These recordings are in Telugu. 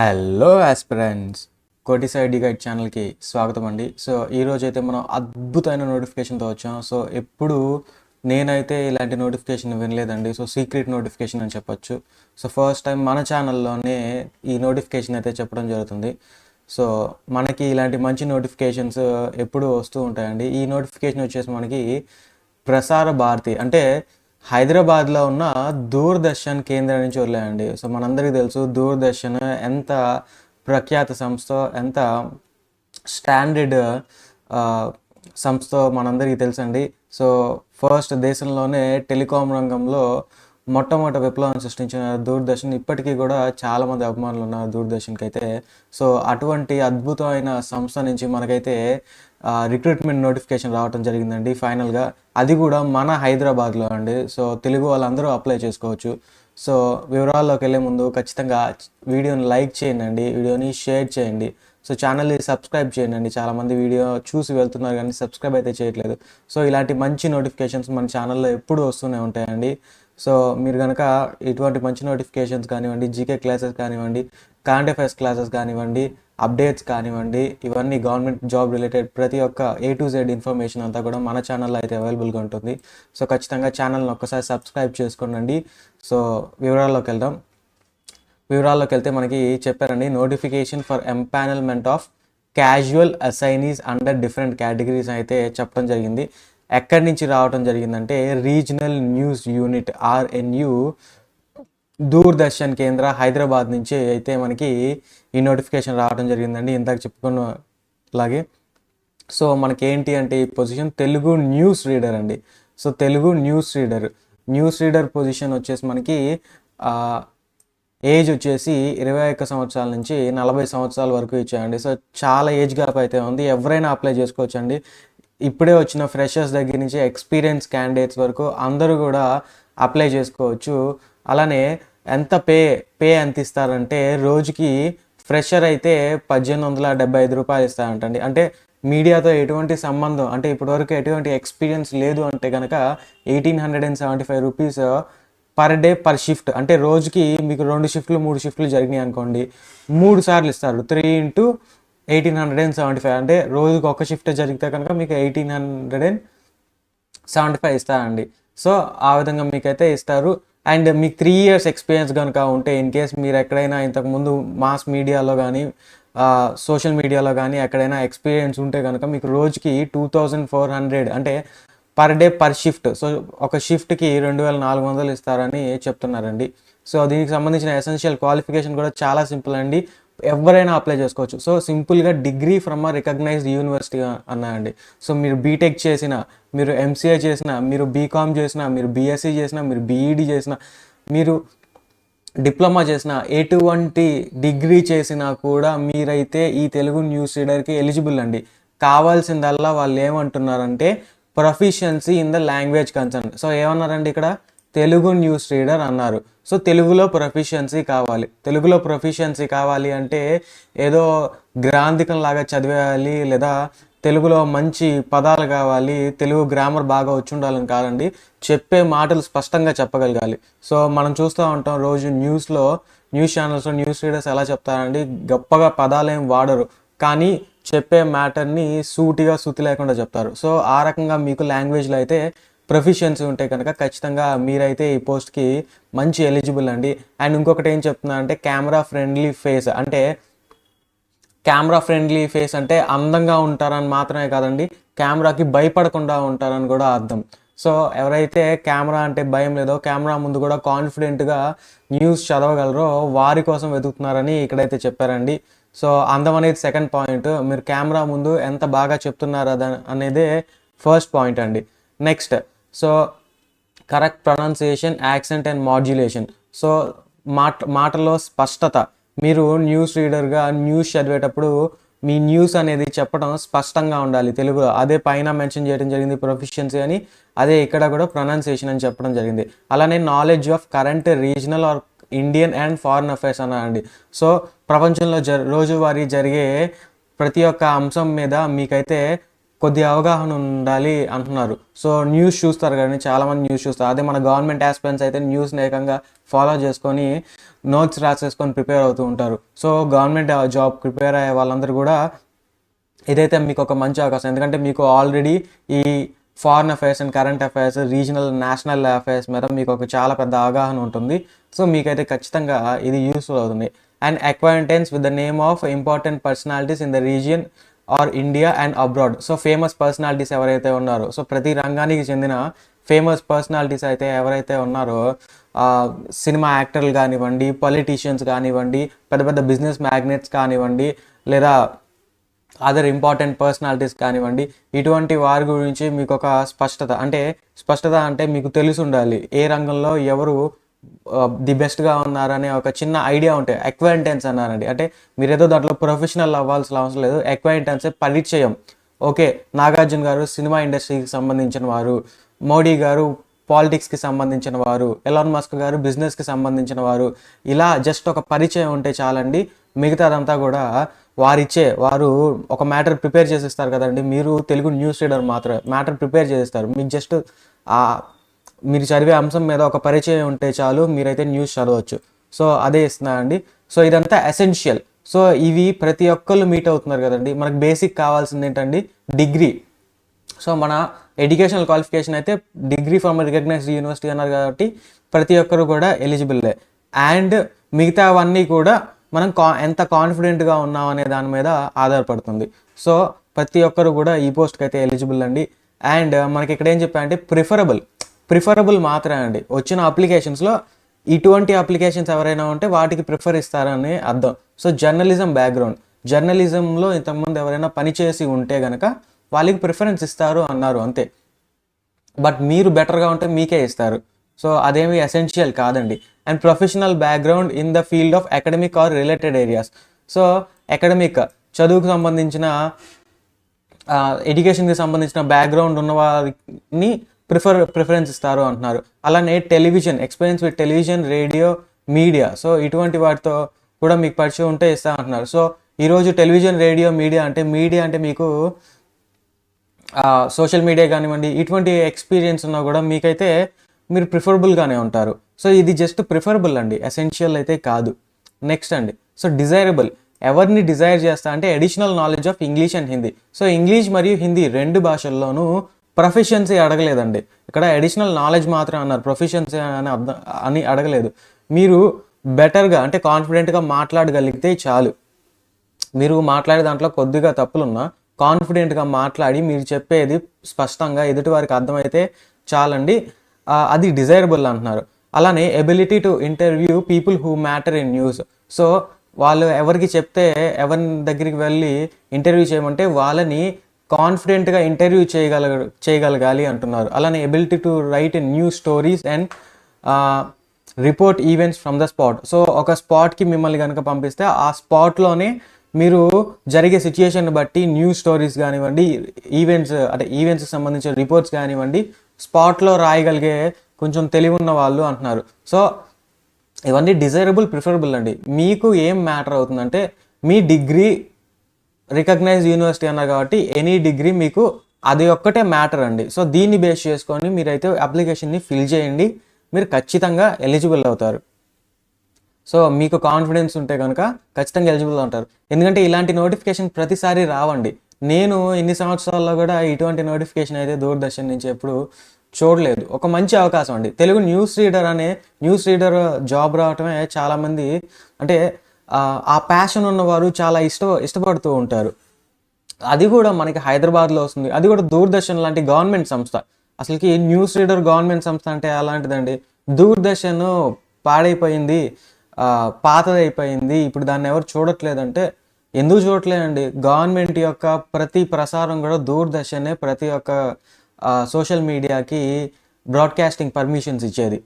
హలో ఆస్పిరెంట్స్ కోటిసైడ్ గైడ్ ఛానల్కి స్వాగతం అండి సో ఈరోజు అయితే మనం అద్భుతమైన నోటిఫికేషన్తో వచ్చాం. సో ఎప్పుడు నేనైతే ఇలాంటి నోటిఫికేషన్ వినలేదండి. సో సీక్రెట్ నోటిఫికేషన్ అని చెప్పొచ్చు. సో ఫస్ట్ టైం మన ఛానల్లోనే ఈ నోటిఫికేషన్ అయితే చెప్పడం జరుగుతుంది. సో మనకి ఇలాంటి మంచి నోటిఫికేషన్స్ ఎప్పుడు వస్తూ ఉంటాయండి. ఈ నోటిఫికేషన్ వచ్చేసి మనకి ప్రసార భారతి. అంటే హైదరాబాద్లో ఉన్న దూరదర్శన్ కేంద్రం నుంచి వదిలేయండి. సో మనందరికీ తెలుసు దూరదర్శన్ ఎంత ప్రఖ్యాత సంస్థ ఎంత స్టాండర్డ్ సంస్థ మనందరికీ తెలుసండి. సో ఫస్ట్ దేశంలోనే టెలికాం రంగంలో మొట్టమొదటి విప్లవం సృష్టించిన దూరదర్శన్ ఇప్పటికీ కూడా చాలామంది అభిమానులు ఉన్నారు దూరదర్శన్కి అయితే. సో అటువంటి అద్భుతమైన సంస్థ నుంచి మనకైతే రిక్రూట్మెంట్ నోటిఫికేషన్ రావడం జరిగిందండి ఫైనల్గా. అది కూడా మన హైదరాబాద్లో అండి. సో తెలుగు వాళ్ళందరూ అప్లై చేసుకోవచ్చు. సో వివరాల్లోకి వెళ్ళే ముందు ఖచ్చితంగా వీడియోని లైక్ చేయండి వీడియోని షేర్ చేయండి. సో ఛానల్ని సబ్స్క్రైబ్ చేయండి. చాలామంది వీడియో చూసి వెళ్తున్నారు కానీ సబ్స్క్రైబ్ అయితే చేయట్లేదు. సో ఇలాంటి మంచి నోటిఫికేషన్స్ మన ఛానల్లో ఎప్పుడు వస్తూనే ఉంటాయండి. సో మీరు కనుక ఇటువంటి మంచి నోటిఫికేషన్స్ కానివ్వండి జీకే క్లాసెస్ కానివ్వండి కరెంట్ అఫైర్స్ క్లాసెస్ కానివ్వండి అప్డేట్స్ కానివ్వండి ఇవన్నీ గవర్నమెంట్ జాబ్ రిలేటెడ్ ప్రతి ఒక్క ఏ టు జెడ్ ఇన్ఫర్మేషన్ అంతా కూడా మన ఛానల్లో అయితే అవైలబుల్గా ఉంటుంది. సో ఖచ్చితంగా ఛానల్ని ఒక్కసారి సబ్స్క్రైబ్ చేసుకోండి సో వివరాల్లోకి వెళ్దాం. వివరాల్లోకి వెళ్తే మనకి చెప్పారండి notification for empanelment of casual assignees under different categories అయితే చెప్పడం జరిగింది. ఎక్కడి నుంచి రావడం జరిగిందంటే regional news unit RNU Doordarshan Kendra Hyderabad నుంచి అయితే మనకి ఈ నోటిఫికేషన్ రావడం జరిగిందండి. ఇందాక చెప్పుకున్న లాగే సో మనకి ఏంటి అంటే ఈ పొజిషన్ తెలుగు న్యూస్ రీడర్ అండి. So Telugu news reader. News reader position వచ్చేసి మనకి ఏజ్ వచ్చేసి ఇరవై ఒక్క సంవత్సరాల నుంచి నలభై సంవత్సరాల వరకు ఇచ్చాయండి సో చాలా ఏజ్ గ్యాప్ అయితే ఉంది. ఎవరైనా అప్లై చేసుకోవచ్చు అండి ఇప్పుడే వచ్చిన ఫ్రెషర్స్ దగ్గర నుంచి ఎక్స్పీరియన్స్ క్యాండిడేట్స్ వరకు అందరూ కూడా అప్లై చేసుకోవచ్చు. అలానే ఎంత పే పే ఎంత ఇస్తారంటే రోజుకి ఫ్రెషర్ అయితే పద్దెనిమిది వందల డెబ్బై ఐదు రూపాయలు ఇస్తారంటండి. అంటే మీడియాతో ఎటువంటి సంబంధం అంటే ఇప్పటివరకు ఎటువంటి ఎక్స్పీరియన్స్ లేదు అంటే కనుక eighteen hundred and seventy five rupees per day per shift అంటే రోజుకి మీకు రెండు షిఫ్ట్లు మూడు షిఫ్ట్లు జరిగినాయి అనుకోండి. మూడు సార్లు ఇస్తారు. Three into eighteen hundred and seventy five అంటే రోజుకి ఒక షిఫ్ట్ జరిగితే కనుక మీకు eighteen hundred and seventy five ఇస్తారండి. సో ఆ విధంగా మీకైతే ఇస్తారు. అండ్ మీకు త్రీ ఇయర్స్ ఎక్స్పీరియన్స్ కనుక ఉంటే ఇన్ కేస్ మీరు ఎక్కడైనా ఇంతకుముందు మాస్ మీడియాలో కానీ సోషల్ మీడియాలో కానీ ఎక్కడైనా ఎక్స్పీరియన్స్ ఉంటే కనుక మీకు రోజుకి టూ థౌజండ్ ఫోర్ హండ్రెడ్ అంటే per day per shift so ఒక షిఫ్ట్కి రెండు వేల నాలుగు వందలు ఇస్తారని చెప్తున్నారండి. సో దీనికి సంబంధించిన ఎసెన్షియల్ క్వాలిఫికేషన్ కూడా చాలా సింపుల్ అండి. ఎవరైనా అప్లై చేసుకోవచ్చు. సో సింపుల్గా degree from a recognised university అన్నాయండి so మీరు బీటెక్ చేసిన మీరు ఎంసీఏ చేసిన మీరు బీకామ్ చేసిన మీరు బీఎస్సీ చేసిన మీరు బీఈడి చేసిన మీరు డిప్లొమా చేసిన ఎటువంటి డిగ్రీ చేసినా కూడా మీరైతే ఈ తెలుగు న్యూస్ రీడర్కి ఎలిజిబుల్ అండి. కావాల్సిందల్లా వాళ్ళు ఏమంటున్నారంటే proficiency in the language concern so ఏమన్నారండి ఇక్కడ? తెలుగు న్యూస్ రీడర్ అన్నారు. సో తెలుగులో ప్రొఫిషియన్సీ కావాలి. తెలుగులో ప్రొఫిషియన్సీ కావాలి అంటే ఏదో గ్రాంధికం లాగా చదివేయాలి లేదా తెలుగులో మంచి పదాలు కావాలి తెలుగు గ్రామర్ బాగా వచ్చి ఉండాలని కాదండి. చెప్పే మాటలు స్పష్టంగా చెప్పగలగాలి. సో మనం చూస్తూ ఉంటాం రోజు న్యూస్లో న్యూస్ ఛానల్స్లో న్యూస్ రీడర్స్ ఎలా చెప్తారండి? గొప్పగా పదాలు ఏం వాడరు. కానీ చెప్పే మ్యాటర్ని సూటిగా శృతి లేకుండా చెప్తారు. సో ఆ రకంగా మీకు లాంగ్వేజ్లో అయితే ప్రొఫిషియన్సీ ఉంటే కనుక ఖచ్చితంగా మీరైతే ఈ పోస్ట్కి మంచి ఎలిజిబుల్ అండి. అండ్ ఇంకొకటి ఏం చెప్తున్నా అంటే కెమెరా ఫ్రెండ్లీ ఫేస్ అంటే కెమెరా ఫ్రెండ్లీ ఫేస్ అంటే అందంగా ఉంటారని మాత్రమే కాదండి కెమెరాకి భయపడకుండా ఉంటారని కూడా అర్థం. సో ఎవరైతే కెమెరా అంటే భయం లేదో కెమెరా ముందు కూడా కాన్ఫిడెంట్గా న్యూస్ చదవగలరో వారి కోసం వెతుకుతున్నారని ఇక్కడైతే చెప్పారండి. సో అందం అనేది సెకండ్ పాయింట్. మీరు కెమెరా ముందు ఎంత బాగా చెప్తున్నారు అనేది ఫస్ట్ పాయింట్ అండి. Next so correct pronunciation accent and modulation so మాట మాటలో స్పష్టత. మీరు న్యూస్ రీడర్గా న్యూస్ చదివేటప్పుడు మీ న్యూస్ అనేది చెప్పడం స్పష్టంగా ఉండాలి తెలుగులో. అదే పైన మెన్షన్ చేయడం జరిగింది ప్రొఫిషియన్సీ అని అదే ఇక్కడ కూడా ప్రొనౌన్సియేషన్ అని చెప్పడం జరిగింది. అలానే knowledge of current regional or Indian and foreign affairs అనండి సో ప్రపంచంలో జ రోజువారీ జరిగే ప్రతి ఒక్క అంశం మీద మీకైతే కొద్ది అవగాహన ఉండాలి అంటున్నారు. సో న్యూస్ చూస్తారు కానీ చాలామంది న్యూస్ చూస్తారు. అదే మన గవర్నమెంట్ ఆస్పిరెంట్స్ అయితే న్యూస్ని ఏకంగా ఫాలో చేసుకొని నోట్స్ రాసేసుకొని ప్రిపేర్ అవుతూ ఉంటారు. సో గవర్నమెంట్ జాబ్ ప్రిపేర్ అయ్యే వాళ్ళందరూ కూడా ఇదైతే మీకు ఒక మంచి అవకాశం ఎందుకంటే మీకు ఆల్రెడీ ఈ foreign affairs and current affairs regional national affairs మీద మీకు ఒక చాలా పెద్ద అవగాహన ఉంటుంది. సో మీకైతే ఖచ్చితంగా ఇది యూస్ఫుల్ అవుతుంది. And acquaintance with the name of important personalities in the region or India and abroad. So famous personalities ఎవరైతే ఉన్నారో సో ప్రతి రంగానికి చెందిన ఫేమస్ పర్సనాలిటీస్ అయితే ఎవరైతే ఉన్నారో సినిమా యాక్టర్లు కానివ్వండి పొలిటీషియన్స్ కానివ్వండి పెద్ద పెద్ద బిజినెస్ మ్యాగ్నెట్స్ కానివ్వండి లేదా అదర్ ఇంపార్టెంట్ పర్సనాలిటీస్ కానివ్వండి ఇటువంటి వారి గురించి మీకు ఒక స్పష్టత అంటే స్పష్టత అంటే మీకు తెలిసి ఉండాలి. ఏ రంగంలో ఎవరు ది బెస్ట్గా ఉన్నారనే ఒక చిన్న ఐడియా ఉంటాయి అక్వైంటెన్స్ అన్నారండి. అంటే మీరు ఏదో దాంట్లో ప్రొఫెషనల్ అవ్వాల్సిన అవసరం లేదు. అక్వైంటెన్స్ పరిచయం ఓకే నాగార్జున గారు సినిమా ఇండస్ట్రీకి సంబంధించిన వారు మోడీ గారు పాలిటిక్స్కి సంబంధించిన వారు ఎలాన్ మస్క్ గారు బిజినెస్కి సంబంధించిన వారు ఇలా జస్ట్ ఒక పరిచయం ఉంటే చాలండి. మిగతాదంతా కూడా వారిచ్చే వారు ఒక మ్యాటర్ ప్రిపేర్ చేసిస్తారు కదండి. మీరు తెలుగు న్యూస్ రీడర్ మాత్రమే మ్యాటర్ ప్రిపేర్ చేస్తారు మీకు జస్ట్ ఆ మీరు చదివే అంశం మీద ఒక పరిచయం ఉంటే చాలు మీరైతే న్యూస్ చదవచ్చు. సో అదే ఇస్తున్నా అండి. సో ఇదంతా ఎసెన్షియల్ సో ఇవి ప్రతి ఒక్కళ్ళు మీట్ అవుతున్నారు కదండి. మనకు బేసిక్ కావాల్సింది ఏంటండి? డిగ్రీ. సో మన ఎడ్యుకేషనల్ క్వాలిఫికేషన్ అయితే డిగ్రీ ఫ్రమ్ రికగ్నైజ్డ్ యూనివర్సిటీ అన్నారు కాబట్టి ప్రతి ఒక్కరు కూడా ఎలిజిబుల్లే అండ్ మిగతావన్నీ కూడా మనం కా ఎంత కాన్ఫిడెంట్గా ఉన్నాం అనే దాని మీద ఆధారపడుతుంది. సో ప్రతి ఒక్కరు కూడా ఈ పోస్ట్కి అయితే ఎలిజిబుల్ అండి. అండ్ మనకి ఇక్కడ ఏం చెప్పా అంటే ప్రిఫరబుల్ ప్రిఫరబుల్ మాత్రమే అండి. వచ్చిన అప్లికేషన్స్లో ఇటువంటి అప్లికేషన్స్ ఎవరైనా ఉంటే వాటికి ప్రిఫర్ ఇస్తారని అర్థం. So journalism background. జర్నలిజంలో ఇంతకుముందు ఎవరైనా పనిచేసి ఉంటే గనక వాళ్ళకి ప్రిఫరెన్స్ ఇస్తారు అన్నారు అంతే. బట్ మీరు బెటర్గా ఉంటే మీకే ఇస్తారు. సో అదేమి ఎసెన్షియల్ కాదండి. And professional background in the field of academic or related areas. So academic చదువుకు సంబంధించిన ఎడ్యుకేషన్కి సంబంధించిన బ్యాక్గ్రౌండ్ ఉన్న వారిని ప్రిఫర్ ప్రిఫరెన్స్ ఇస్తారు అంటున్నారు. అలానే television experience with television radio media. So ఇటువంటి వాటితో కూడా మీకు పరిచయం ఉంటే ఇస్తా అంటున్నారు. సో ఈరోజు టెలివిజన్ రేడియో మీడియా అంటే మీడియా అంటే మీకు సోషల్ మీడియా కానివ్వండి ఇటువంటి ఎక్స్పీరియన్స్ ఉన్నా కూడా మీకైతే మీరు ప్రిఫరబుల్గానే ఉంటారు. సో ఇది జస్ట్ ప్రిఫరబుల్ అండి. ఎసెన్షియల్ అయితే కాదు. నెక్స్ట్ అండి. So desirable. ఎవరిని డిజైర్ చేస్తా అంటే additional knowledge of English and Hindi. So English మరియు హిందీ రెండు భాషల్లోనూ ప్రొఫిషియన్సీ అడగలేదండి. ఇక్కడ అడిషనల్ నాలెడ్జ్ మాత్రం అన్నారు. ప్రొఫిషియన్సీ అని అర్థం అని అడగలేదు. మీరు బెటర్గా అంటే కాన్ఫిడెంట్గా మాట్లాడగలిగితే చాలు. మీరు మాట్లాడే దాంట్లో కొద్దిగా తప్పులున్నా కాన్ఫిడెంట్గా మాట్లాడి మీరు చెప్పేది స్పష్టంగా ఎదుటి వారికి అర్థమైతే చాలండి. అది డిజైరబుల్ అంటున్నారు. అలానే ability to interview people who matter in news so వాళ్ళు ఎవరికి చెప్తే ఎవరి దగ్గరికి వెళ్ళి ఇంటర్వ్యూ చేయమంటే వాళ్ళని కాన్ఫిడెంట్గా ఇంటర్వ్యూ చేయగల చేయగలగాలి అంటున్నారు. అలానే ability to write in new stories and report events from the spot so ఒక స్పాట్కి మిమ్మల్ని కనుక పంపిస్తే ఆ స్పాట్లోనే మీరు జరిగే సిచ్యుయేషన్ బట్టి న్యూస్ స్టోరీస్ కానివ్వండి ఈవెంట్స్ అంటే ఈవెంట్స్కి సంబంధించిన రిపోర్ట్స్ కానివ్వండి స్పాట్లో రాయగలిగే కొంచెం తెలివి ఉన్న వాళ్ళు అంటున్నారు. సో ఇవన్నీ డిజైరబుల్ ప్రిఫరబుల్ అండి. మీకు ఏం మ్యాటర్ అవుతుందంటే మీ డిగ్రీ రికగ్నైజ్ యూనివర్సిటీ అన్నారు కాబట్టి ఎనీ డిగ్రీ మీకు అది ఒక్కటే మ్యాటర్ అండి. సో దీన్ని బేస్ చేసుకొని మీరైతే అప్లికేషన్ని ఫిల్ చేయండి. మీరు ఖచ్చితంగా ఎలిజిబుల్ అవుతారు. సో మీకు కాన్ఫిడెన్స్ ఉంటే కనుక ఖచ్చితంగా ఎలిజిబుల్ ఉంటారు. ఎందుకంటే ఇలాంటి నోటిఫికేషన్ ప్రతిసారి రావండి. నేను ఇన్ని సంవత్సరాల్లో కూడా ఇటువంటి నోటిఫికేషన్ అయితే దూరదర్శన్ నుంచి ఎప్పుడు చూడలేదు. ఒక మంచి అవకాశం అండి. తెలుగు న్యూస్ రీడర్ అనే న్యూస్ రీడర్ జాబ్ రావటమే చాలామంది అంటే ఆ, ప్యాషన్ ఉన్నవారు చాలా ఇష్ట ఇష్టపడుతూ ఉంటారు. అది కూడా మనకి హైదరాబాద్లో వస్తుంది. అది కూడా దూరదర్శన్ లాంటి గవర్నమెంట్ సంస్థ. అసలుకి న్యూస్ రీడర్ గవర్నమెంట్ సంస్థ అంటే అలాంటిదండి. దూరదర్శన్ పాడైపోయింది పాతదైపోయింది. ఇప్పుడు దాన్ని ఎవరు చూడట్లేదంటే ఎందుకు చూడట్లేదండి? గవర్నమెంట్ యొక్క ప్రతి ప్రసారం కూడా దూరదర్శనే ప్రతి ఒక్క సోషల్ మీడియాకి బ్రాడ్కాస్టింగ్ పర్మిషన్స్ ఇచ్చేది.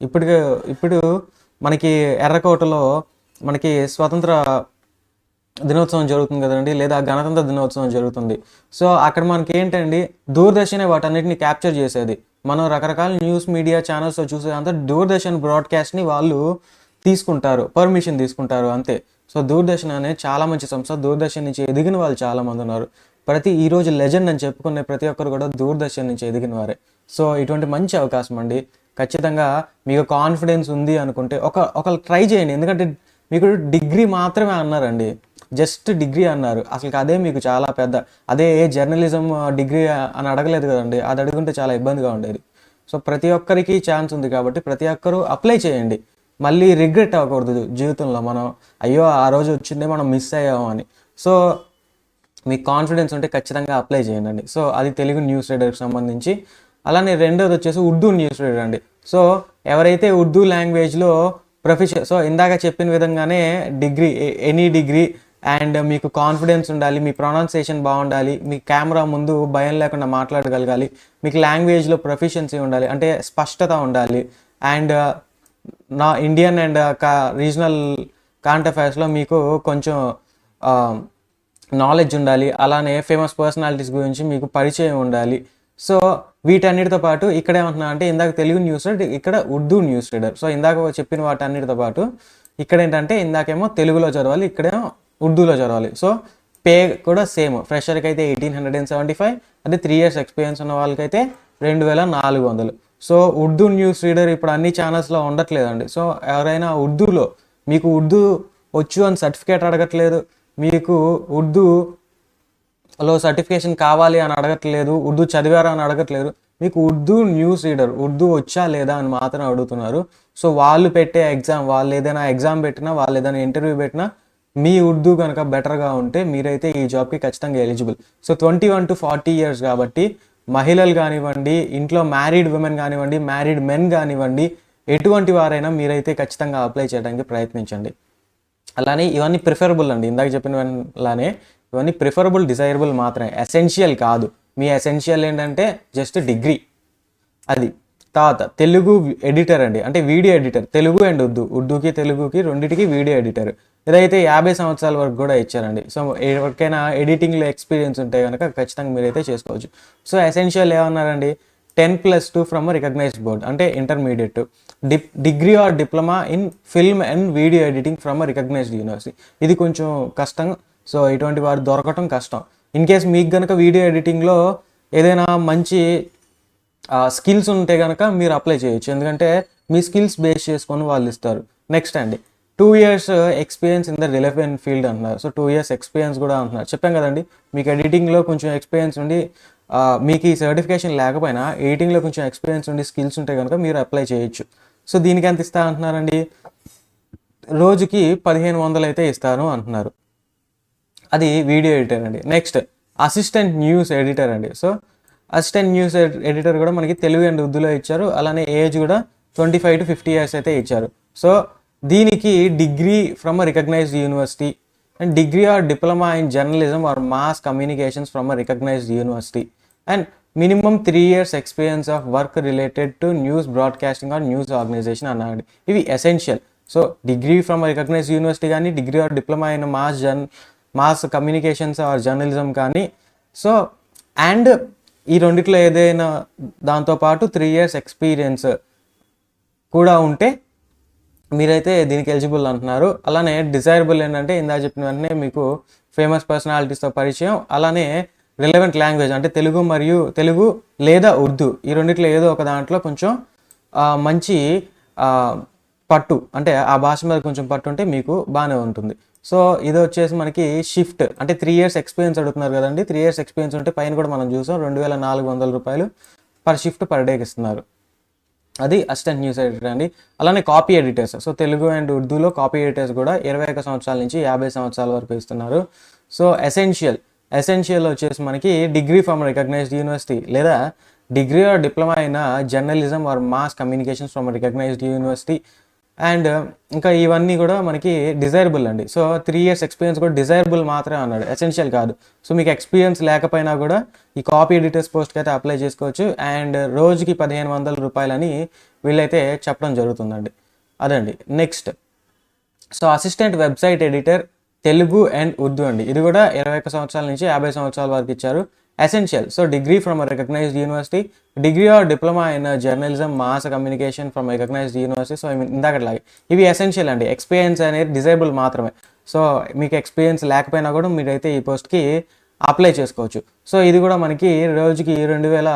ఇప్పుడు ఇప్పుడు మనకి ఎర్రకోటలో మనకి స్వతంత్ర దినోత్సవం జరుగుతుంది కదండి లేదా గణతంత్ర దినోత్సవం జరుగుతుంది. సో అక్కడ మనకి ఏంటండి దూరదర్శనే వాటన్నిటిని క్యాప్చర్ చేసేది. మనం రకరకాల న్యూస్ మీడియా ఛానల్స్లో చూసేదంతా దూరదర్శన్ బ్రాడ్కాస్ట్ని వాళ్ళు తీసుకుంటారు పర్మిషన్ తీసుకుంటారు అంతే. సో దూరదర్శన్ అనేది చాలా మంచి సంస్థ దూరదర్శన్ నుంచి ఎదిగిన వాళ్ళు చాలామంది ఉన్నారు. ప్రతి ఈరోజు లెజెండ్ అని చెప్పుకునే ప్రతి ఒక్కరు కూడా దూరదర్శన్ నుంచి ఎదిగిన వారే. సో ఇటువంటి మంచి అవకాశం అండి. ఖచ్చితంగా మీకు కాన్ఫిడెన్స్ ఉంది అనుకుంటే ఒక ఒకళ్ళు ట్రై చేయండి. ఎందుకంటే మీకు డిగ్రీ మాత్రమే అన్నారండి. జస్ట్ డిగ్రీ అన్నారు. అసలు అదే మీకు చాలా పెద్ద అదే ఏ జర్నలిజం డిగ్రీ అని అడగలేదు కదండి. అది అడుగుంటే చాలా ఇబ్బందిగా ఉండేది. సో ప్రతి ఒక్కరికి ఛాన్స్ ఉంది కాబట్టి ప్రతి ఒక్కరూ అప్లై చేయండి. మళ్ళీ రిగ్రెట్ అవ్వకూడదు జీవితంలో మనం. అయ్యో ఆ రోజు వచ్చిందే మనం మిస్ అయ్యాము అని. సో మీకు కాన్ఫిడెన్స్ ఉంటే ఖచ్చితంగా అప్లై చేయండి. సో అది తెలుగు న్యూస్ రీడర్కి సంబంధించి. అలానే రెండోది వచ్చేసి ఉర్దూ న్యూస్ రీడర్ అండి. సో ఎవరైతే ఉర్దూ లాంగ్వేజ్లో ప్రొఫెషన్ సో ఇందాక చెప్పిన విధంగానే డిగ్రీ ఎనీ డిగ్రీ అండ్ మీకు కాన్ఫిడెన్స్ ఉండాలి మీ ప్రొనౌన్సియేషన్ బాగుండాలి మీ కెమెరా ముందు భయం లేకుండా మాట్లాడగలగాలి మీకు లాంగ్వేజ్లో ప్రొఫిషియన్సీ ఉండాలి అంటే స్పష్టత ఉండాలి అండ్ నా ఇండియన్ అండ్ కా రీజనల్ కరెంట్ అఫైర్స్లో మీకు కొంచెం నాలెడ్జ్ ఉండాలి అలానే ఫేమస్ పర్సనాలిటీస్ గురించి మీకు పరిచయం ఉండాలి సో వీటన్నిటితో పాటు ఇక్కడ ఏమంటున్నా అంటే ఇందాక తెలుగు న్యూస్ రీడర్ ఇక్కడ ఉర్దూ న్యూస్ రీడర్ సో ఇందాక చెప్పిన వాటన్నిటితో పాటు ఇక్కడ ఏంటంటే ఇందాకేమో తెలుగులో చదవాలి ఇక్కడేమో ఉర్దూలో చదవాలి. సో పే కూడా సేమ్. ఫ్రెషర్కి అయితే eighteen hundred and seventy five అదే త్రీ ఇయర్స్ ఎక్స్పీరియన్స్ ఉన్న వాళ్ళకైతే రెండు వేల నాలుగు వందలు. సో ఉర్దూ న్యూస్ రీడర్ ఇప్పుడు అన్ని ఛానల్స్లో ఉండట్లేదండి. సో ఎవరైనా ఉర్దూలో మీకు ఉర్దూ వచ్చు అని సర్టిఫికేట్ అడగట్లేదు మీకు ఉర్దూ లో సర్టిఫికేషన్ కావాలి అని అడగట్లేదు ఉర్దూ చదివారా అని అడగట్లేదు. మీకు ఉర్దూ న్యూస్ రీడర్ ఉర్దూ వచ్చా లేదా అని మాత్రం అడుగుతున్నారు. సో వాళ్ళు పెట్టే ఎగ్జామ్ వాళ్ళు ఏదైనా ఎగ్జామ్ పెట్టినా వాళ్ళు ఏదైనా ఇంటర్వ్యూ పెట్టినా మీ ఉర్దూ కనుక బెటర్గా ఉంటే మీరైతే ఈ జాబ్కి ఖచ్చితంగా eligible so twenty one to forty years కాబట్టి మహిళలు కానివ్వండి ఇంట్లో మ్యారీడ్ ఉమెన్ కానివ్వండి మ్యారీడ్ మెన్ కానివ్వండి ఎటువంటి వారైనా మీరైతే ఖచ్చితంగా అప్లై చేయడానికి ప్రయత్నించండి. అలానే ఇవన్నీ ప్రిఫరబుల్ అండి. ఇందాక చెప్పిన చెప్పినలానే ఇవన్నీ ప్రిఫరబుల్ డిజైరబుల్ మాత్రమే. ఎసెన్షియల్ కాదు. మీ ఎసెన్షియల్ ఏంటంటే జస్ట్ డిగ్రీ అది. తర్వాత తెలుగు ఎడిటర్ అండి. అంటే video editor Telugu and Urdu. ఉర్దూకి తెలుగుకి రెండింటికి వీడియో ఎడిటర్ ఇదైతే యాభై సంవత్సరాల వరకు కూడా ఇచ్చారండి. సో ఎవరికైనా ఎడిటింగ్లో ఎక్స్పీరియన్స్ ఉంటే కనుక ఖచ్చితంగా మీరైతే చేసుకోవచ్చు. సో ఎసెన్షియల్ ఏమన్నారండి? Ten plus two from recognised board అంటే intermediate dip degree or diploma in film and video editing from recognised university ఇది కొంచెం కష్టం సో ఇటువంటి వారు దొరకటం కష్టం. ఇన్ కేస్ మీకు కనుక వీడియో ఎడిటింగ్లో ఏదైనా మంచి స్కిల్స్ ఉంటే కనుక మీరు అప్లై చేయొచ్చు. ఎందుకంటే మీ స్కిల్స్ బేస్ చేసుకొని వాళ్ళు ఇస్తారు. నెక్స్ట్ అండి. Two years experience in the relevant field అంటున్నారు. సో టూ ఇయర్స్ ఎక్స్పీరియన్స్ కూడా అంటున్నారు. చెప్పాం కదండి మీకు ఎడిటింగ్లో కొంచెం ఎక్స్పీరియన్స్ ఉండి మీకు ఈ సర్టిఫికేషన్ లేకపోయినా ఎడిటింగ్లో కొంచెం ఎక్స్పీరియన్స్ ఉండి స్కిల్స్ ఉంటే కనుక మీరు అప్లై చేయొచ్చు. సో దీనికి ఎంత ఇస్తా అంటున్నారండి? రోజుకి పదిహేను వందలు అయితే ఇస్తాను అంటున్నారు. అది వీడియో ఎడిటర్ అండి. నెక్స్ట్ అసిస్టెంట్ న్యూస్ ఎడిటర్ అండి. సో అసిస్టెంట్ న్యూస్ ఎడిటర్ కూడా మనకి తెలుగు అండ్ ఉర్దూలో ఇచ్చారు. అలానే ఏజ్ కూడా twenty five to fifty years అయితే ఇచ్చారు. సో దీనికి degree from recognised university and degree or diploma in journalism or mass communications from recognised university and minimum three years experience of work related to news broadcasting or news organisation అన్నాడు ఇవి essential so degree from recognise university కానీ degree or diploma in mass journ mass communications or journalism కానీ. సో అండ్ ఈ రెండిట్లో ఏదైనా దాంతోపాటు త్రీ ఇయర్స్ ఎక్స్పీరియన్స్ కూడా ఉంటే మీరైతే దీనికి ఎలిజిబుల్ అంటున్నారు. అలానే డిజైరబుల్ ఏంటంటే ఇందా చెప్పిన వెంటనే మీకు ఫేమస్ పర్సనాలిటీస్తో పరిచయం. అలానే రిలవెంట్ లాంగ్వేజ్ అంటే తెలుగు మరియు తెలుగు లేదా ఉర్దూ ఈ రెండిట్లో ఏదో ఒక దాంట్లో కొంచెం మంచి పట్టు అంటే ఆ భాష మీద కొంచెం పట్టు ఉంటే మీకు బాగానే ఉంటుంది. సో ఇది వచ్చేసి మనకి షిఫ్ట్ అంటే త్రీ ఇయర్స్ ఎక్స్పీరియన్స్ అడుగుతున్నారు కదండి. త్రీ ఇయర్స్ ఎక్స్పీరియన్స్ ఉంటే పైన కూడా మనం చూసాం రెండు వేల నాలుగు వందల రూపాయలు పర్ షిఫ్ట్ పర్ డేకి ఇస్తున్నారు. అది అసిస్టెంట్ న్యూస్ ఎడిటర్ అండి. అలానే copy editors so Telugu and ఉర్దూలో కాపీ ఎడిటర్స్ కూడా ఇరవై ఒక సంవత్సరాల నుంచి యాభై సంవత్సరాల వరకు ఇస్తున్నారు. సో ఎసెన్షియల్ ఎసెన్షియల్ వచ్చేసి మనకి డిగ్రీ ఫ్రమ్ రికగ్నైజ్డ్ యూనివర్సిటీ లేదా డిగ్రీ ఆర్ డిప్లొమా అయిన journalism or mass communications from recognised university and ఇంకా ఇవన్నీ కూడా మనకి డిజైరబుల్ అండి. సో త్రీ ఇయర్స్ ఎక్స్పీరియన్స్ కూడా డిజైరబుల్ మాత్రమే అన్నాడు. ఎసెన్షియల్ కాదు. సో మీకు ఎక్స్పీరియన్స్ లేకపోయినా కూడా ఈ కాపీ ఎడిటర్స్ పోస్ట్కి అయితే అప్లై చేసుకోవచ్చు. అండ్ రోజుకి పదిహేను వందల రూపాయలని వీళ్ళైతే చెప్పడం జరుగుతుందండి. అదండి. Next so assistant website editor Telugu and Urdu అండి. ఇది కూడా ఇరవై ఒక్క సంవత్సరాల నుంచి యాభై సంవత్సరాల వరకు ఇచ్చారు. Essential so degree from recognised university degree or diploma in journalism mass communication from recognised university so ఇందాకట్లాగే ఇవి ఎసెన్షియల్ అండి. ఎక్స్పీరియన్స్ అనేది డిజైబుల్ మాత్రమే. సో మీకు ఎక్స్పీరియన్స్ లేకపోయినా కూడా మీరైతే ఈ పోస్ట్కి అప్లై చేసుకోవచ్చు. సో ఇది కూడా మనకి రోజుకి రెండు వేల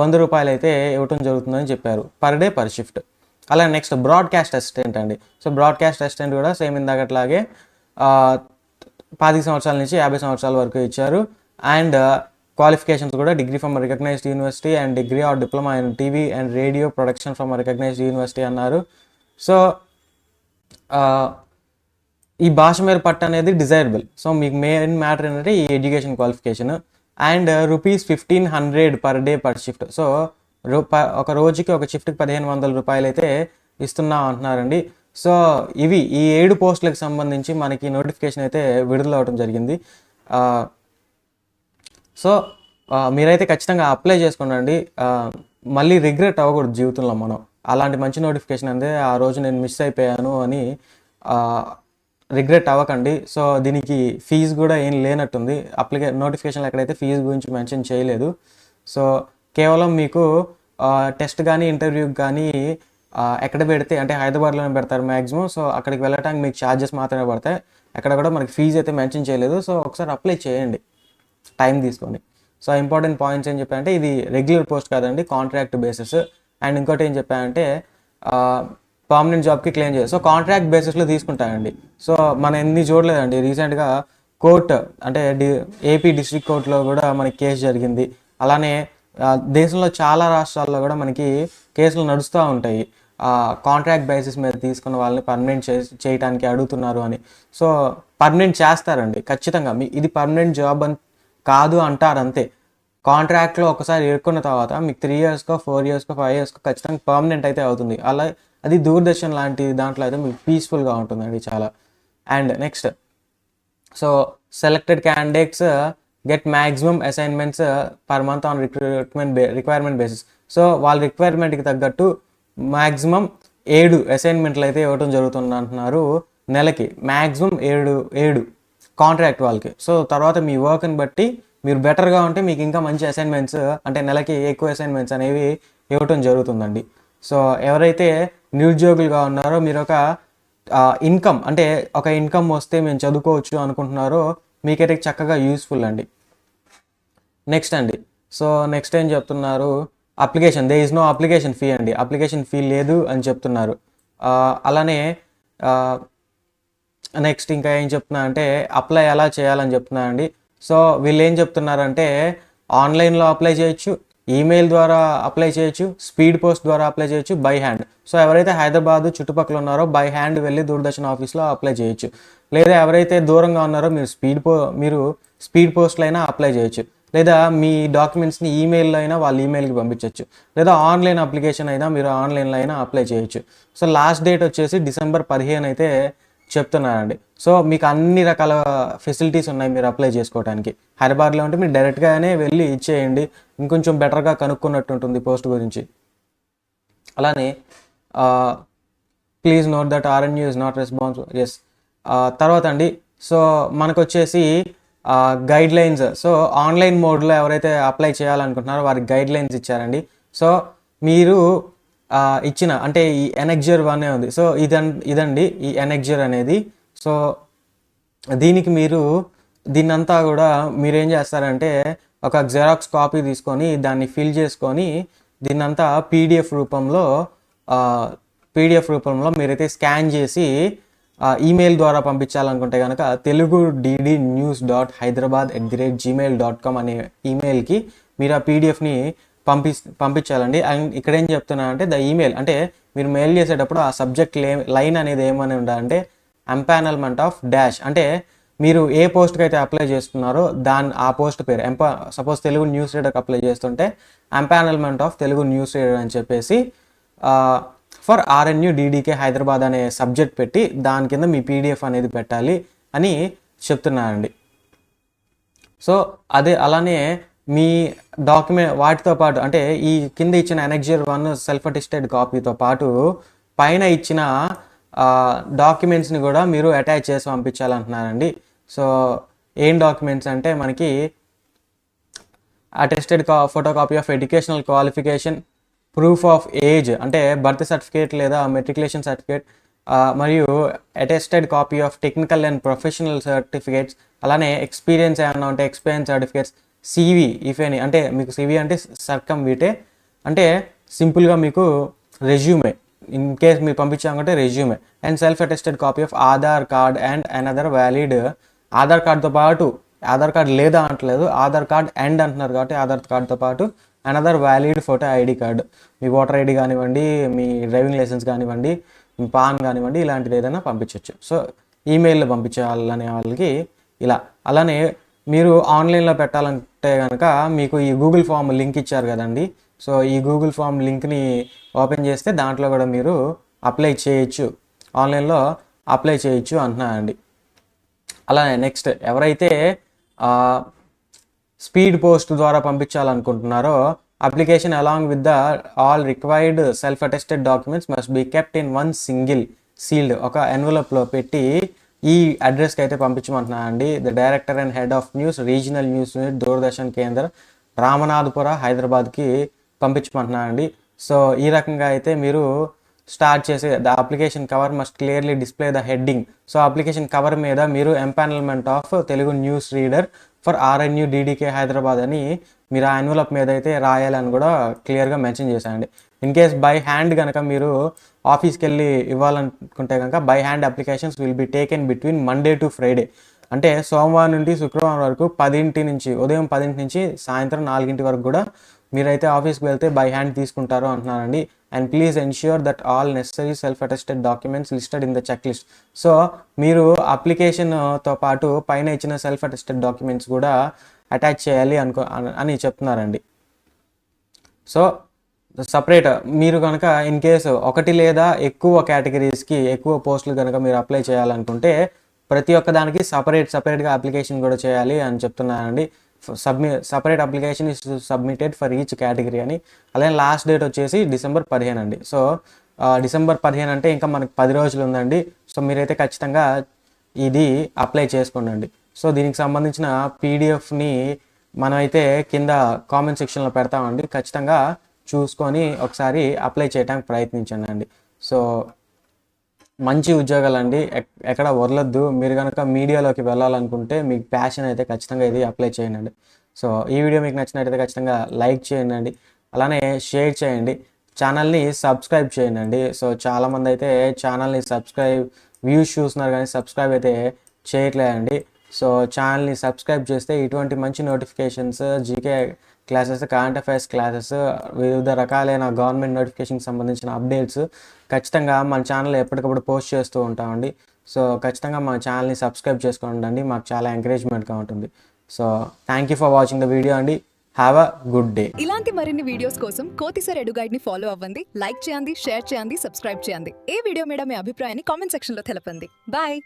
వంద రూపాయలు అయితే ఇవ్వటం జరుగుతుందని చెప్పారు. పర్ డే పర్ షిఫ్ట్ అలా నెక్స్ట్ బ్రాడ్కాస్ట్ అసిస్టెంట్ అండి. సో బ్రాడ్కాస్ట్ అసిస్టెంట్ కూడా సేమ్ ఇందాకట్లాగే పాతిక సంవత్సరాల నుంచి యాభై సంవత్సరాల వరకు ఇచ్చారు. అండ్ క్వాలిఫికేషన్స్ కూడా degree from recognised university and degree or diploma in TV and radio production from recognised university అన్నారు. సో ఈ భాష మీద పట్టు అనేది డిజైరబుల్ సో మీకు మెయిన్ మ్యాటర్ ఏంటంటే ఈ education qualification and rupees fifteen hundred per day per shift so రూ ప- ఒక రోజుకి ఒక షిఫ్ట్కి పదిహేను వందల రూపాయలు అయితే ఇస్తున్నాం అంటున్నారండి. సో ఇవి ఈ ఏడు పోస్టులకు సంబంధించి మనకి నోటిఫికేషన్ అయితే విడుదల అవడం జరిగింది సో మీరైతే ఖచ్చితంగా అప్లై చేసుకోండి మళ్ళీ రిగ్రెట్ అవ్వకూడదు జీవితంలో మనం. అలాంటి మంచి నోటిఫికేషన్ అందే ఆ రోజు నేను మిస్ అయిపోయాను అని రిగ్రెట్ అవ్వకండి. సో దీనికి ఫీజు కూడా ఏం లేనట్టుంది. అప్లికే నోటిఫికేషన్లో ఎక్కడైతే ఫీజు గురించి మెన్షన్ చేయలేదు. సో కేవలం మీకు టెస్ట్ కానీ ఇంటర్వ్యూ కానీ ఎక్కడ పెడితే అంటే హైదరాబాద్లోనే పెడతారు మ్యాక్సిమం సో అక్కడికి వెళ్ళటానికి మీకు ఛార్జెస్ మాత్రమే పడతాయి. ఎక్కడ కూడా మనకి ఫీజు అయితే మెన్షన్ చేయలేదు. సో ఒకసారి అప్లై చేయండి. టైం తీసుకొని సో ఇంపార్టెంట్ పాయింట్స్ ఏం చెప్పానంటే ఇది రెగ్యులర్ పోస్ట్ కాదండి కాంట్రాక్ట్ బేసిస్ అండ్ ఇంకోటి ఏం చెప్పానంటే పర్మనెంట్ జాబ్కి క్లెయిమ్ చేయాలి. సో కాంట్రాక్ట్ బేసిస్లో తీసుకుంటానండి. సో మనం ఎన్ని చూడలేదండి. రీసెంట్గా కోర్ట్ అంటే డి ఏపీ డిస్ట్రిక్ట్ కోర్టులో కూడా మనకి కేసు జరిగింది. అలానే దేశంలో చాలా రాష్ట్రాల్లో కూడా మనకి కేసులు నడుస్తూ ఉంటాయి. కాంట్రాక్ట్ బేసిస్ మీద తీసుకున్న వాళ్ళని పర్మనెంట్ చే చేయడానికి అడుగుతున్నారు అని. సో పర్మనెంట్ చేస్తారండి ఖచ్చితంగా. మీ ఇది పర్మనెంట్ జాబ్ అని కాదు అంటారు అంతే. కాంట్రాక్ట్లో ఒకసారి ఇరుక్కున్న తర్వాత మీకు త్రీ ఇయర్స్కో ఫోర్ ఇయర్స్కో ఫైవ్ ఇయర్స్కో ఖచ్చితంగా పర్మనెంట్ అయితే అవుతుంది. అలా అది దూరదర్శన్ లాంటి దాంట్లో అయితే మీకు పీస్ఫుల్గా ఉంటుందండి చాలా. And next so selected candidates get maximum assignments per month on recruitment requirement basis so వాళ్ళ రిక్వైర్మెంట్కి తగ్గట్టు మ్యాక్సిమం ఏడు అసైన్మెంట్లు అయితే ఇవ్వడం జరుగుతుంది అంటున్నారు నెలకి. మ్యాక్సిమం ఏడు ఏడు. కాంట్రాక్ట్ వాళ్ళకి. సో తర్వాత మీ వర్క్ని బట్టి మీరు బెటర్గా ఉంటే మీకు ఇంకా మంచి అసైన్మెంట్స్ అంటే నెలకి ఎక్కువ అసైన్మెంట్స్ అనేవి ఇవ్వటం జరుగుతుందండి. సో ఎవరైతే నిరుద్యోగులుగా ఉన్నారో మీరు ఒక ఇన్కమ్ అంటే ఒక ఇన్కమ్ వస్తే మేము చదువుకోవచ్చు అనుకుంటున్నారో మీకైతే చక్కగా యూస్ఫుల్ అండి. నెక్స్ట్ అండి. సో నెక్స్ట్ ఏం చెప్తున్నారు? Application there is no application fee అండి. అప్లికేషన్ ఫీ లేదు అని చెప్తున్నారు. అలానే నెక్స్ట్ ఇంకా ఏం చెప్తున్నా అంటే అప్లై ఎలా చేయాలని చెప్తున్నా అండి. సో వీళ్ళు ఏం చెప్తున్నారంటే ఆన్లైన్లో అప్లై చేయొచ్చు ఈమెయిల్ ద్వారా అప్లై చేయొచ్చు స్పీడ్ పోస్ట్ ద్వారా అప్లై చేయొచ్చు బై హ్యాండ్ సో ఎవరైతే హైదరాబాద్ చుట్టుపక్కల ఉన్నారో బై హ్యాండ్ వెళ్ళి దూరదర్శన్ ఆఫీస్లో అప్లై చేయొచ్చు. లేదా ఎవరైతే దూరంగా ఉన్నారో మీరు స్పీడ్ పో మీరు స్పీడ్ పోస్ట్లో అయినా అప్లై చేయొచ్చు. లేదా మీ డాక్యుమెంట్స్ని ఈమెయిల్లో అయినా వాళ్ళ ఈమెయిల్కి పంపించవచ్చు లేదా ఆన్లైన్ అప్లికేషన్ అయినా మీరు ఆన్లైన్లో అయినా అప్లై చేయొచ్చు. సో లాస్ట్ డేట్ వచ్చేసి డిసెంబర్ పదిహేను అయితే చెప్తున్నారండి సో మీకు అన్ని రకాల ఫెసిలిటీస్ ఉన్నాయి మీరు అప్లై చేసుకోవడానికి హైదరాబాద్లో ఉంటే మీరు డైరెక్ట్గానే వెళ్ళి ఇచ్చేయండి ఇంకొంచెం బెటర్గా కనుక్కున్నట్టు ఉంటుంది పోస్ట్ గురించి. అలానే please note that RNU is not responsible తర్వాత అండి సో మనకు వచ్చేసి గైడ్ లైన్స్ సో ఆన్లైన్ మోడ్లో ఎవరైతే అప్లై చేయాలనుకుంటున్నారో వారికి గైడ్ లైన్స్ ఇచ్చారండి. సో మీరు ఇచ్చిన అంటే ఈ ఎనెక్జర్ వన్ ఉంది. సో ఇదం ఇదండి ఈ ఎనెక్జర్ అనేది. సో దీనికి మీరు దీన్నంతా కూడా మీరేం చేస్తారంటే ఒక జెరాక్స్ కాపీ తీసుకొని దాన్ని ఫిల్ చేసుకొని దీన్నంతా పీడిఎఫ్ రూపంలో పీడిఎఫ్ రూపంలో మీరైతే స్కాన్ చేసి ఈమెయిల్ ద్వారా పంపించాలనుకుంటే కనుక Telugu DD news dot Hyderabad at the rate Gmail dot com అనే ఈమెయిల్కి మీరు ఆ పీడిఎఫ్ని పంపి పంపించాలండి. అండ్ ఇక్కడ ఏం చెప్తున్నా అంటే ద ఈమెయిల్. అంటే మీరు మెయిల్ చేసేటప్పుడు ఆ సబ్జెక్ట్ లైన్ అనేది ఏమని ఉండాలంటే ఎంపానల్మెంట్ ఆఫ్ డాష్ అంటే మీరు ఏ పోస్ట్కి అయితే అప్లై చేస్తున్నారో దాని ఆ పోస్ట్ పేరు. ఎంపా సపోజ్ తెలుగు న్యూస్ రీడర్కి అప్లై చేస్తుంటే empanelment of Telugu news reader అని చెప్పేసి ఫర్ ఆర్ఎన్యూ డీడీకే హైదరాబాద్ అనే సబ్జెక్ట్ పెట్టి దాని కింద మీ పీడిఎఫ్ అనేది పెట్టాలి అని చెప్తున్నానండి సో అదే అలానే మీ డాక్యుమెంట్ వాటితో పాటు అంటే ఈ కింద ఇచ్చిన ఎనెక్జర్ వన్ సెల్ఫ్ అటిస్టెడ్ కాపీతో పాటు పైన ఇచ్చిన డాక్యుమెంట్స్ని కూడా మీరు అటాచ్ చేసి పంపించాలంటున్నారండి. సో ఏం డాక్యుమెంట్స్ అంటే మనకి అటెస్టెడ్ కా photo copy of educational qualification proof of age అంటే బర్త్ సర్టిఫికేట్ లేదా మెట్రికులేషన్ సర్టిఫికేట్ మరియు attested copy of technical and professional certificates అలానే ఎక్స్పీరియన్స్ ఏమన్నా ఉంటే experience certificates CV if any అంటే మీకు సివి అంటే సర్కమ్ వీటే. అంటే సింపుల్గా మీకు రెజ్యూమే ఇన్ కేస్ మీరు పంపించామంటే resume and self attested copy of Aadhaar card and another valid Aadhaar కార్డ్తో పాటు ఆధార్ కార్డ్ లేదా అంటలేదు ఆధార్ కార్డ్ అండ్ అంటున్నారు కాబట్టి ఆధార్ కార్డ్తో పాటు another valid photo ID card మీ ఓటర్ ఐడి కానివ్వండి మీ డ్రైవింగ్ లైసెన్స్ కానివ్వండి మీ పాన్ కానివ్వండి ఇలాంటిది ఏదైనా పంపించవచ్చు సో ఈమెయిల్లో పంపించాలనే వాళ్ళకి ఇలా. అలానే మీరు ఆన్లైన్లో పెట్టాలంటే కనుక మీకు ఈ గూగుల్ ఫామ్ లింక్ ఇచ్చారు కదండి. సో ఈ గూగుల్ ఫామ్ లింక్ని ఓపెన్ చేస్తే దాంట్లో కూడా మీరు అప్లై చేయొచ్చు. ఆన్లైన్లో అప్లై చేయొచ్చు అంటున్నానండి. అలానే నెక్స్ట్ ఎవరైతే స్పీడ్ పోస్ట్ ద్వారా పంపించాలనుకుంటున్నారో application along with the all required self attested documents must be kept in one single sealed ఒక ఎన్వలప్లో పెట్టి ఈ అడ్రస్కి అయితే పంపించమంటున్నాను అండి. The director and head of news regional news unit Doordarshan Kendra Ramanathapura హైదరాబాద్కి పంపించమంటున్నానండి సో ఈ రకంగా అయితే మీరు స్టార్ట్ చేసే the application cover must clearly display the heading. So application cover మీద మీరు empanelment of Telugu news reader for RNU DDK Hyderabad అని మీరు ఆ ఎన్వలప్ మీద అయితే రాయాలని కూడా క్లియర్గా మెన్షన్ చేశానండి ఇన్ కేస్ బై హ్యాండ్ కనుక మీరు ఆఫీస్కి వెళ్ళి ఇవ్వాలనుకుంటే కనుక by hand applications will be taken between Monday to Friday. అంటే సోమవారం నుండి శుక్రవారం వరకు పదింటి నుంచి ఉదయం పదింటి నుంచి సాయంత్రం నాలుగింటి వరకు కూడా మీరైతే ఆఫీస్కి వెళ్తే బై హ్యాండ్ తీసుకుంటారు అంటున్నారండి. And please ensure that all necessary self attested documents listed in the check list. So మీరు అప్లికేషన్తో పాటు పైన ఇచ్చిన సెల్ఫ్ అటెస్టెడ్ డాక్యుమెంట్స్ కూడా అటాచ్ చేయాలి అనుకో అని- అని చెప్తున్నారండి. సో సపరేట్ మీరు కనుక ఇన్ కేసు ఒకటి లేదా ఎక్కువ కేటగిరీస్కి ఎక్కువ పోస్టులు కనుక మీరు అప్లై చేయాలనుకుంటే ప్రతి ఒక్క దానికి సపరేట్ సపరేట్గా అప్లికేషన్ కూడా చేయాలి అని చెప్తున్నానండి. సబ్మి separate application is submitted for each category అని. అలాగే లాస్ట్ డేట్ వచ్చేసి డిసెంబర్ పదిహేను అండి. సో డిసెంబర్ పదిహేను అంటే ఇంకా మనకి పది రోజులు ఉందండి. సో మీరైతే ఖచ్చితంగా ఇది అప్లై చేసుకోండి సో దీనికి సంబంధించిన పీడిఎఫ్ని మనమైతే కింద కామెంట్ సెక్షన్లో పెడతామండి. ఖచ్చితంగా చూసుకొని ఒకసారి అప్లై చేయడానికి ప్రయత్నించండి అండి సో మంచి ఉద్యోగాలు అండి ఎక్కడ వదలొద్దు. మీరు కనుక మీడియాలోకి వెళ్ళాలనుకుంటే మీకు ప్యాషన్ అయితే ఖచ్చితంగా ఇది అప్లై చేయండి. సో ఈ వీడియో మీకు నచ్చినట్టయితే ఖచ్చితంగా లైక్ చేయండి అలానే షేర్ చేయండి. ఛానల్ని సబ్స్క్రైబ్ చేయండి సో చాలామంది అయితే ఛానల్ని సబ్స్క్రైబ్ వ్యూస్ చూస్తున్నారు కానీ సబ్స్క్రైబ్ అయితే చేయట్లేదండి. సో ఛానల్ని సబ్స్క్రైబ్ చేస్తే ఇటువంటి మంచి notifications GK classes current affairs classes వివిధ రకాలైన గవర్నమెంట్ నోటిఫికేషన్కి సంబంధించిన అప్డేట్స్ ఖచ్చితంగా మన ఛానల్ ఎప్పటికప్పుడు పోస్ట్ చేస్తూ ఉంటామండి. సో ఖచ్చితంగా మా ఛానల్ని సబ్స్క్రైబ్ చేసుకోండి మాకు చాలా ఎంకరేజ్మెంట్గా ఉంటుంది. So thank you for watching the video అండి. హ్యావ్ అ గుడ్ డే ఇలాంటి మరిన్ని వీడియోస్ కోసం కోతిసర్ ఎడు గైడ్ని ఫాలో అవ్వండి. లైక్ చేయండి షేర్ చేయండి సబ్స్క్రైబ్ చేయండి. ఏ వీడియో మీద మీ అభిప్రాయాన్ని కామెంట్ సెక్షన్లో తెలపండి. బాయ్